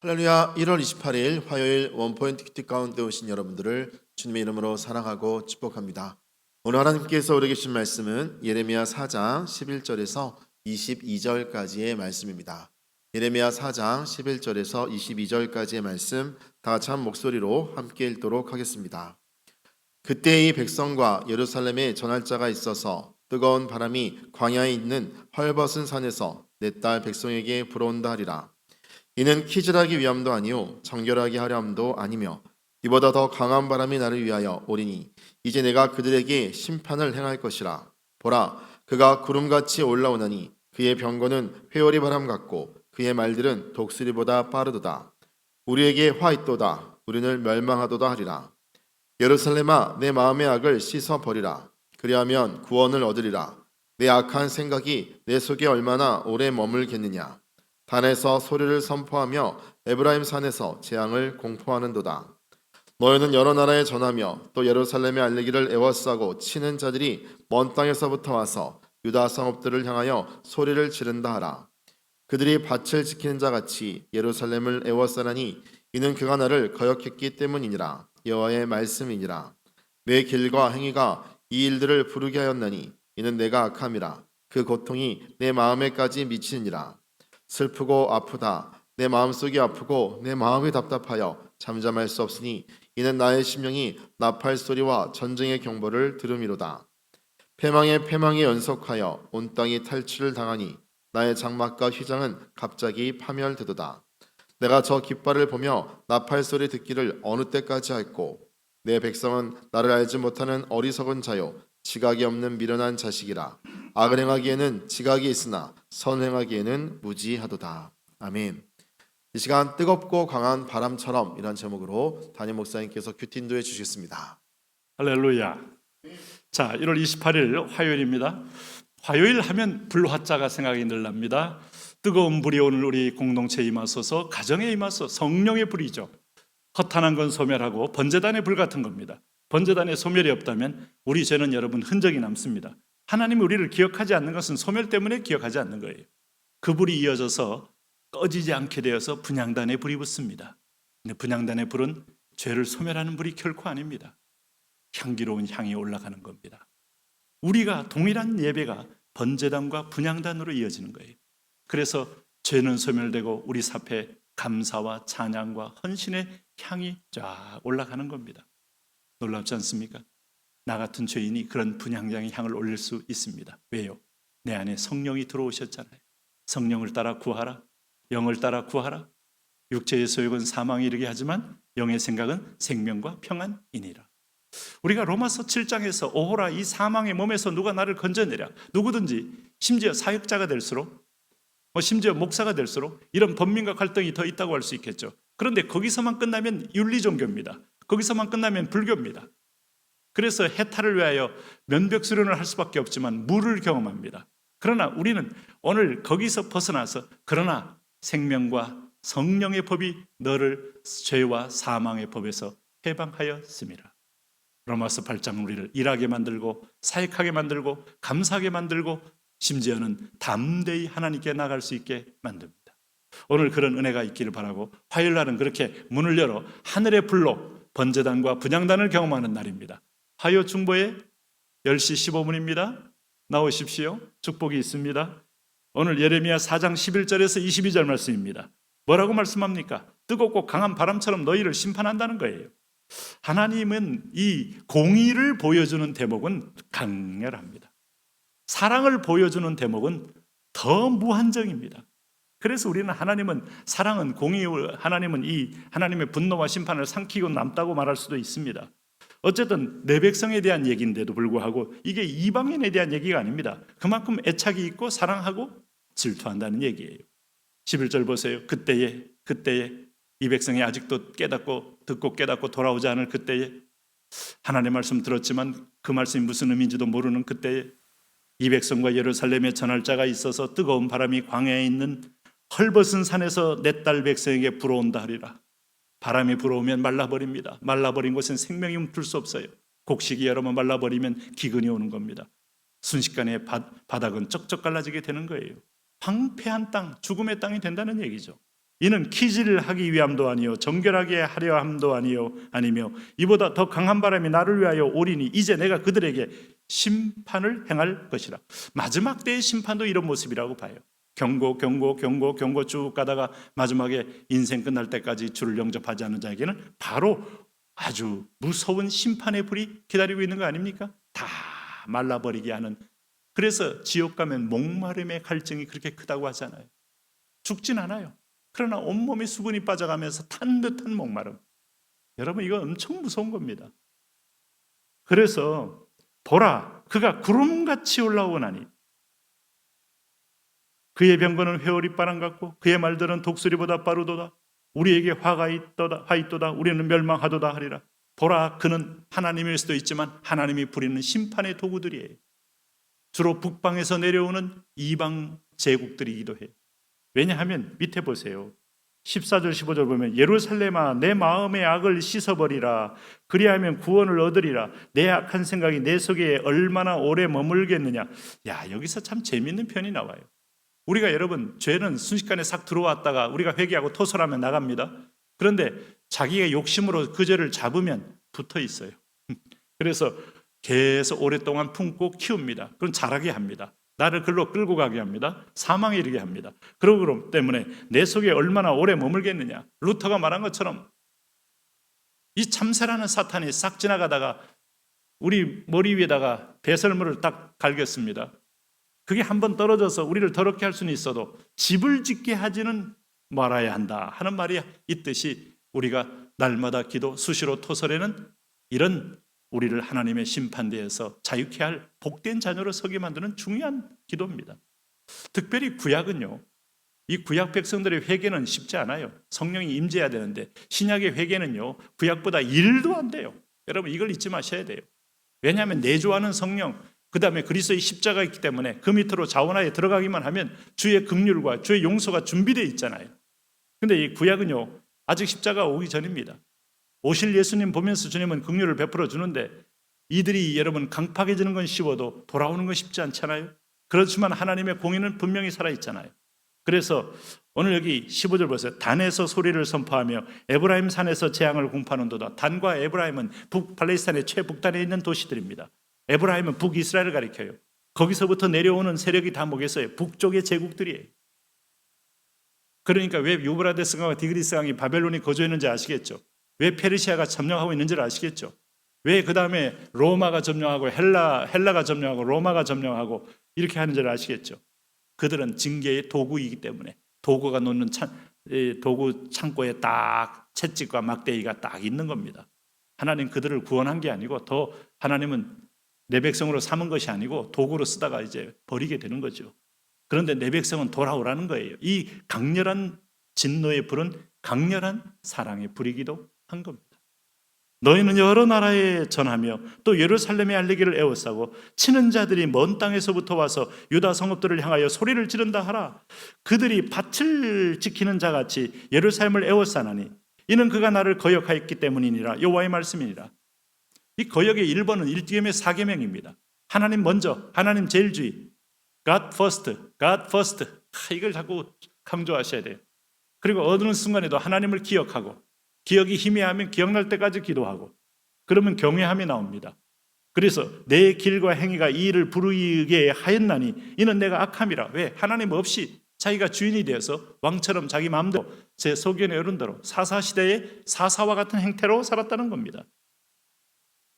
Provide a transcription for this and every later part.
할렐루야 1월 28일 화요일 원포인트 큐티 가운데 오신 여러분들을 주님의 이름으로 사랑하고 축복합니다. 오늘 하나님께서 우리에게 주신 말씀은 예레미야 4장 11절에서 22절까지의 말씀입니다. 예레미야 4장 11절에서 22절까지의 말씀 다 같이 한 목소리로 함께 읽도록 하겠습니다. 그때 이 백성과 예루살렘에 전할 자가 있어서 뜨거운 바람이 광야에 있는 헐벗은 산에서 내 딸 백성에게 불어온다 하리라. 이는 키질하기 위함도 아니요 정결하게 하려 함도 아니며 이보다 더 강한 바람이 나를 위하여 오리니 이제 내가 그들에게 심판을 행할 것이라. 보라 그가 구름같이 올라오나니 그의 병거는 회오리 바람 같고 그의 말들은 독수리보다 빠르도다. 우리에게 화 있도다. 우리는 멸망하도다 하리라. 예루살렘아 내 마음의 악을 씻어 버리라. 그리하면 구원을 얻으리라. 내 악한 생각이 내 속에 얼마나 오래 머물겠느냐 단에서 소리를 선포하며 에브라임 산에서 재앙을 공포하는도다. 너희는 여러 나라에 전하며 또 예루살렘에 알리기를 애워싸고 치는 자들이 먼 땅에서부터 와서 유다 성읍들을 향하여 소리를 지른다 하라. 그들이 밭을 지키는 자 같이 예루살렘을 애워싸나니 이는 그가 나를 거역했기 때문이니라. 여호와의 말씀이니라. 내 길과 행위가 이 일들을 부르게 하였나니 이는 내가 악함이라. 그 고통이 내 마음에까지 미치니라. 슬프고 아프다. 내 마음속이 아프고 내 마음이 답답하여 잠잠할 수 없으니 이는 나의 심령이 나팔 소리와 전쟁의 경보를 들음이로다. 패망에 패망에 연속하여 온 땅이 탈취를 당하니 나의 장막과 휘장은 갑자기 파멸되도다. 내가 저 깃발을 보며 나팔 소리 듣기를 어느 때까지 할꼬 내 백성은 나를 알지 못하는 어리석은 자요 지각이 없는 미련한 자식이라 악을 행하기에는 지각이 있으나 선 행하기에는 무지하도다. 아멘. 이 시간 뜨겁고 강한 바람처럼 이란 제목으로 담임 목사님께서 큐틴도해 주시겠습니다. 할렐루야. 자, 1월 28일 화요일입니다. 화요일 하면 불화자가 생각이 늘 납니다. 뜨거운 불이 오늘 우리 공동체에 임하소서 가정에 임하소 성령의 불이죠. 허탄한 건 소멸하고 번제단의 불 같은 겁니다. 번제단에 소멸이 없다면 우리 죄는 여러분 흔적이 남습니다. 하나님이 우리를 기억하지 않는 것은 소멸 때문에 기억하지 않는 거예요. 그 불이 이어져서 꺼지지 않게 되어서 분양단에 불이 붙습니다. 근데 분양단의 불은 죄를 소멸하는 불이 결코 아닙니다. 향기로운 향이 올라가는 겁니다. 우리가 동일한 예배가 번제단과 분양단으로 이어지는 거예요. 그래서 죄는 소멸되고 우리 사패 감사와 찬양과 헌신의 향이 쫙 올라가는 겁니다. 놀랍지 않습니까? 나 같은 죄인이 그런 분향장의 향을 올릴 수 있습니다. 왜요? 내 안에 성령이 들어오셨잖아요. 성령을 따라 구하라. 영을 따라 구하라. 육체의 소욕은 사망에 이르게 하지만 영의 생각은 생명과 평안이니라. 우리가 로마서 7장에서 오호라 이 사망의 몸에서 누가 나를 건져내랴. 누구든지 심지어 사역자가 될수록 뭐 심지어 목사가 될수록 이런 번민과 갈등이 더 있다고 할 수 있겠죠. 그런데 거기서만 끝나면 윤리 종교입니다. 거기서만 끝나면 불교입니다. 그래서 해탈을 위하여 면벽 수련을 할 수밖에 없지만 물을 경험합니다. 그러나 우리는 오늘 거기서 벗어나서 그러나 생명과 성령의 법이 너를 죄와 사망의 법에서 해방하였습니다. 로마서 8장은 우리를 일하게 만들고 사역하게 만들고 감사하게 만들고 심지어는 담대히 하나님께 나갈 수 있게 만듭니다. 오늘 그런 은혜가 있기를 바라고 화요일 날은 그렇게 문을 열어 하늘의 불로 번제단과 분양단을 경험하는 날입니다. 화요 중보에 10시 15분입니다. 나오십시오. 축복이 있습니다. 오늘 예레미야 4장 11절에서 22절 말씀입니다. 뭐라고 말씀합니까? 뜨겁고 강한 바람처럼 너희를 심판한다는 거예요. 하나님은 이 공의를 보여주는 대목은 강렬합니다. 사랑을 보여주는 대목은 더 무한정입니다. 그래서 우리는 하나님은 사랑은 공의 하나님은 이 하나님의 분노와 심판을 삼키고 남다고 말할 수도 있습니다. 어쨌든 내 백성에 대한 얘기인데도 불구하고 이게 이방인에 대한 얘기가 아닙니다. 그만큼 애착이 있고 사랑하고 질투한다는 얘기예요. 11절 보세요. 그때에 그때에 이 백성이 아직도 깨닫고 듣고 깨닫고 돌아오지 않을 그때에 하나님의 말씀 들었지만 그 말씀이 무슨 의미인지도 모르는 그때에 이 백성과 예루살렘에 전할 자가 있어서 뜨거운 바람이 광야에 있는 헐벗은 산에서 내 딸 백성에게 불어온다 하리라. 바람이 불어오면 말라버립니다. 말라버린 곳은 생명이 멈출 수 없어요. 곡식이 여러 번 말라버리면 기근이 오는 겁니다. 순식간에 바, 바닥은 쩍쩍 갈라지게 되는 거예요. 황폐한 땅, 죽음의 땅이 된다는 얘기죠. 이는 키질을 하기 위함도 아니요 정결하게 하려 함도 아니요 아니며 이보다 더 강한 바람이 나를 위하여 오리니 이제 내가 그들에게 심판을 행할 것이라. 마지막 때의 심판도 이런 모습이라고 봐요. 경고, 경고, 경고, 경고 쭉 가다가 마지막에 인생 끝날 때까지 주를 영접하지 않은 자에게는 바로 아주 무서운 심판의 불이 기다리고 있는 거 아닙니까? 다 말라버리게 하는. 그래서 지옥 가면 목마름의 갈증이 그렇게 크다고 하잖아요. 죽진 않아요. 그러나 온몸에 수분이 빠져가면서 탄 듯한 목마름. 여러분 이거 엄청 무서운 겁니다. 그래서 보라 그가 구름같이 올라오나니 그의 병거는 회오리 바람 같고 그의 말들은 독수리보다 빠르도다. 우리에게 화가 있도다, 화 있도다. 우리는 멸망하도다 하리라. 보라 그는 하나님일 수도 있지만 하나님이 부리는 심판의 도구들이에요. 주로 북방에서 내려오는 이방 제국들이기도 해요. 왜냐하면 밑에 보세요. 14절 15절 보면 예루살렘아 내 마음의 악을 씻어버리라 그리하면 구원을 얻으리라 내 악한 생각이 내 속에 얼마나 오래 머물겠느냐 야 여기서 참 재밌는 편이 나와요 우리가 여러분 죄는 순식간에 싹 들어왔다가 우리가 회개하고 토설하면 나갑니다 그런데 자기의 욕심으로 그 죄를 잡으면 붙어 있어요 그래서 계속 오랫동안 품고 키웁니다 그럼 자라게 합니다 나를 글로 끌고 가게 합니다. 사망에 이르게 합니다. 그러기 때문에 내 속에 얼마나 오래 머물겠느냐. 루터가 말한 것처럼 이 참새라는 사탄이 싹 지나가다가 우리 머리 위에다가 배설물을 딱 갈겼습니다. 그게 한 번 떨어져서 우리를 더럽게 할 수는 있어도 집을 짓게 하지는 말아야 한다 하는 말이 있듯이 우리가 날마다 기도 수시로 토설에는 이런 우리를 하나님의 심판대에서 자유케 할 복된 자녀로 서게 만드는 중요한 기도입니다. 특별히 구약은요. 이 구약 백성들의 회개는 쉽지 않아요. 성령이 임재해야 되는데 신약의 회개는요. 구약보다 일도 안 돼요. 여러분 이걸 잊지 마셔야 돼요. 왜냐하면 내주하는 성령 그 다음에 그리스도의 십자가 있기 때문에 그 밑으로 자원하에 들어가기만 하면 주의 긍휼과 주의 용서가 준비되어 있잖아요. 근데 이 구약은요. 아직 십자가 오기 전입니다. 오실 예수님 보면서 주님은 긍휼을 베풀어 주는데 이들이 여러분 강팍해지는 건 쉬워도 돌아오는 건 쉽지 않잖아요. 그렇지만 하나님의 공의는 분명히 살아 있잖아요. 그래서 오늘 여기 15절 보세요. 단에서 소리를 선포하며 에브라임 산에서 재앙을 공파하는도다. 단과 에브라임은 북 팔레스타인의 최북단에 있는 도시들입니다. 에브라임은 북이스라엘을 가리켜요. 거기서부터 내려오는 세력이 다 뭐겠어요? 북쪽의 제국들이에요. 그러니까 왜 유브라데스 강과 디그리스 강이 바벨론이 거주했는지 아시겠죠? 왜 페르시아가 점령하고 있는지를 아시겠죠? 왜 그 다음에 로마가 점령하고 헬라 헬라가 점령하고 로마가 점령하고 이렇게 하는지를 아시겠죠? 그들은 징계의 도구이기 때문에 도구가 놓는 찬, 이 도구 창고에 딱 채찍과 막대기가 딱 있는 겁니다. 하나님 그들을 구원한 게 아니고 더 하나님은 내 백성으로 삼은 것이 아니고 도구로 쓰다가 이제 버리게 되는 거죠. 그런데 내 백성은 돌아오라는 거예요. 이 강렬한 진노의 불은 강렬한 사랑의 불이기도 한 겁니다. 너희는 여러 나라에 전하며 또 예루살렘에 알리기를 애워싸고 치는 자들이 먼 땅에서부터 와서 유다 성읍들을 향하여 소리를 지른다 하라. 그들이 밭을 지키는 자같이 예루살렘을 애워싸나니 이는 그가 나를 거역하였기 때문이니라 여호와의 말씀이니라. 이 거역의 1번은 1계명의 4계명입니다. 하나님 먼저, 하나님 제일주의. God first, God first. 하, 이걸 자꾸 강조하셔야 돼요. 그리고 어느 순간에도 하나님을 기억하고 기억이 희미하면 기억날 때까지 기도하고 그러면 경외함이 나옵니다. 그래서 내 길과 행위가 이 일을 부르게 하였나니 이는 내가 악함이라. 왜? 하나님 없이 자기가 주인이 되어서 왕처럼 자기 마음대로 제 소견의 어른대로 사사시대의 사사와 같은 행태로 살았다는 겁니다.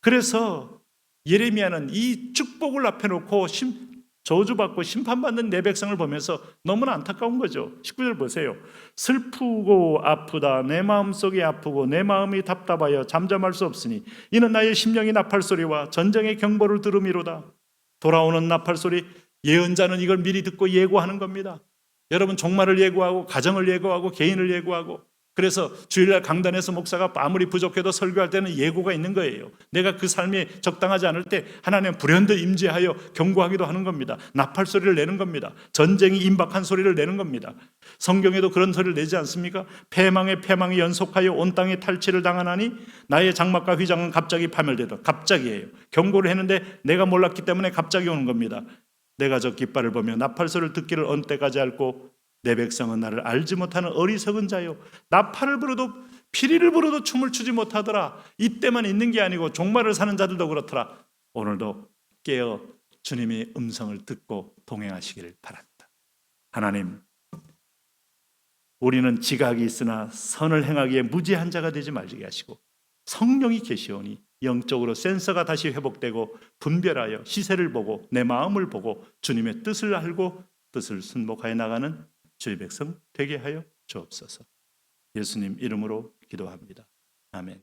그래서 예레미야는 이 축복을 앞에 놓고 심, 저주받고 심판받는 내 백성을 보면서 너무나 안타까운 거죠. 19절 보세요. 슬프고 아프다. 내 마음속이 아프고 내 마음이 답답하여 잠잠할 수 없으니 이는 나의 심령이 나팔 소리와 전쟁의 경보를 들음이로다. 돌아오는 나팔 소리 예언자는 이걸 미리 듣고 예고하는 겁니다. 여러분 종말을 예고하고 가정을 예고하고 개인을 예고하고 그래서 주일날 강단에서 목사가 아무리 부족해도 설교할 때는 예고가 있는 거예요. 내가 그 삶이 적당하지 않을 때 하나님 불현듯 임재하여 경고하기도 하는 겁니다. 나팔 소리를 내는 겁니다. 전쟁이 임박한 소리를 내는 겁니다. 성경에도 그런 소리를 내지 않습니까? 패망의 패망이 연속하여 온 땅에 탈취를 당하나니 나의 장막과 휘장은 갑자기 파멸되다. 갑자기예요. 경고를 했는데 내가 몰랐기 때문에 갑자기 오는 겁니다. 내가 저 깃발을 보며 나팔 소리를 듣기를 언 때까지 앓고 내 백성은 나를 알지 못하는 어리석은 자요. 나팔을 불어도 피리를 불어도 춤을 추지 못하더라. 이때만 있는 게 아니고 종말을 사는 자들도 그렇더라. 오늘도 깨어 주님의 음성을 듣고 동행하시기를 바랍니다. 하나님 우리는 지각이 있으나 선을 행하기에 무지한 자가 되지 말게 하시고 성령이 계시오니 영적으로 센서가 다시 회복되고 분별하여 시세를 보고 내 마음을 보고 주님의 뜻을 알고 뜻을 순복하여 나가는 주의 백성 되게 하여 주옵소서. 예수님 이름으로 기도합니다. 아멘.